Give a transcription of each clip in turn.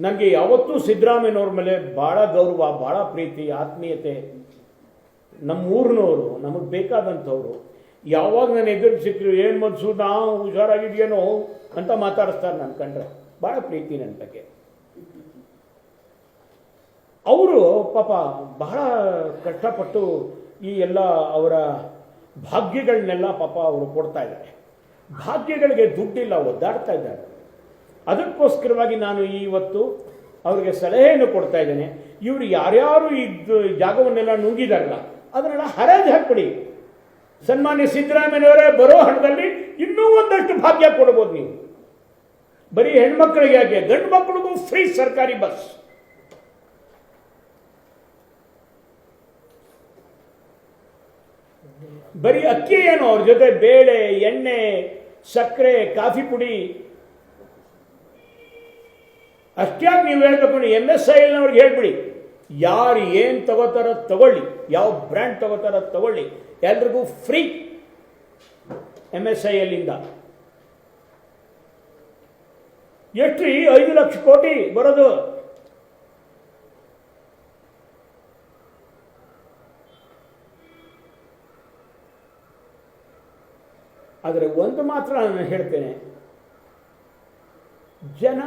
ನನಗೆ ಯಾವತ್ತೂ ಸಿದ್ದರಾಮಯ್ಯನವ್ರ ಮೇಲೆ ಭಾಳ ಗೌರವ, ಭಾಳ ಪ್ರೀತಿ, ಆತ್ಮೀಯತೆ. ನಮ್ಮ ಊರಿನವರು ನಮಗೆ ಬೇಕಾದಂಥವ್ರು. ಯಾವಾಗ ನಾನು ಎದುರು ಸಿಕ್ಕರು ಏನು ನಾವು ಹುಷಾರಾಗಿದೆಯೇನೋ? ಅಂತ ಮಾತಾಡಿಸ್ತಾರೆ ನನ್ನ ಕಂಡ್ರೆ. ಭಾಳ ಪ್ರೀತಿ ನನ್ನ ಬಗ್ಗೆ. ಅವರು ಪಾಪ ಬಹಳ ಕಷ್ಟಪಟ್ಟು ಈ ಎಲ್ಲ ಅವರ ಭಾಗ್ಯಗಳನ್ನೆಲ್ಲ ಪಾಪ ಅವರು ಕೊಡ್ತಾ ಇದ್ದಾರೆ. ಭಾಗ್ಯಗಳಿಗೆ ದುಡ್ಡಿಲ್ಲ, ಒದ್ದಾಡ್ತಾ ಇದ್ದಾರೆ. ಅದಕ್ಕೋಸ್ಕರವಾಗಿ ನಾನು ಇವತ್ತು ಅವರಿಗೆ ಸಲಹೆಯನ್ನು ಕೊಡ್ತಾ ಇದ್ದೇನೆ. ಇವರು ಯಾರ್ಯಾರು ಈ ಜಾಗವನ್ನೆಲ್ಲ ನುಂಗಿದಾರಲ್ಲ, ಅದನ್ನೆಲ್ಲ ಹರಾಜು ಹಾಕ್ಬಿಡಿ. ಸನ್ಮಾನ್ಯ ಸಿದ್ದರಾಮಯ್ಯನವರೇ ಬರೋ ಹಣದಲ್ಲಿ ಇನ್ನೂ ಒಂದಷ್ಟು ಭಾಗ್ಯ ಕೊಡ್ಬೋದು ನೀವು. ಬರೀ ಹೆಣ್ಮಕ್ಳಿಗೆ ಯಾಕೆ ಗಂಡು ಮಕ್ಕಳಿಗೂ ಫ್ರೀ ಸರ್ಕಾರಿ ಬಸ್. ಬರೀ ಅಕ್ಕಿ ಏನು? ಅವ್ರ ಜೊತೆ ಬೇಳೆ, ಎಣ್ಣೆ, ಸಕ್ಕರೆ, ಕಾಫಿ ಪುಡಿ ಅಷ್ಟ್ಯಾಕೆ ನೀವು ಹೇಳಬೇಕು ಎಂ ಎಸ್ ಐ ಎಲ್ನವ್ರಿಗೆ ಹೇಳ್ಬಿಡಿ. ಯಾರು ಏನು ತಗೋತಾರ ತಗೊಳ್ಳಿ. ಯಾವ ಬ್ರ್ಯಾಂಡ್ ತಗೋತಾರ ತಗೊಳ್ಳಿ. ಎಲ್ರಿಗೂ ಫ್ರೀ ಎಂ ಎಸ್ ಐ ಎಲ್ಲಿಂದ ಎಷ್ಟು ರೀ ಐದು ಲಕ್ಷ ಕೋಟಿ ಬರೋದು. ಆದರೆ ಒಂದು ಮಾತ್ರ ನಾನು ಹೇಳ್ತೇನೆ. ಜನ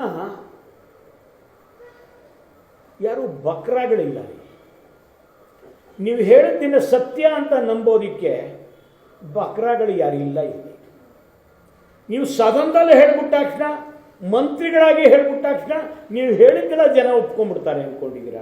ಯಾರು ಬಕ್ರಾಗಳಿಲ್ಲ. ನೀವು ಹೇಳಿದ್ದಿನ ಸತ್ಯ ಅಂತ ನಂಬೋದಿಕ್ಕೆ ಬಕ್ರಾಗಳು ಯಾರು ಇಲ್ಲ ಇಲ್ಲಿ. ನೀವು ಸದನದಲ್ಲಿ ಹೇಳ್ಬಿಟ್ಟಾಕ್ಷಣ ಮಂತ್ರಿಗಳಾಗಿ ಹೇಳ್ಬಿಟ್ಟಾಕ್ಷಣ ನೀವು ಹೇಳಿದ್ದೆಲ್ಲ ಜನ ಒಪ್ಕೊಂಡ್ಬಿಡ್ತಾರೆ ಅಂದ್ಕೊಂಡಿದ್ದೀರಾ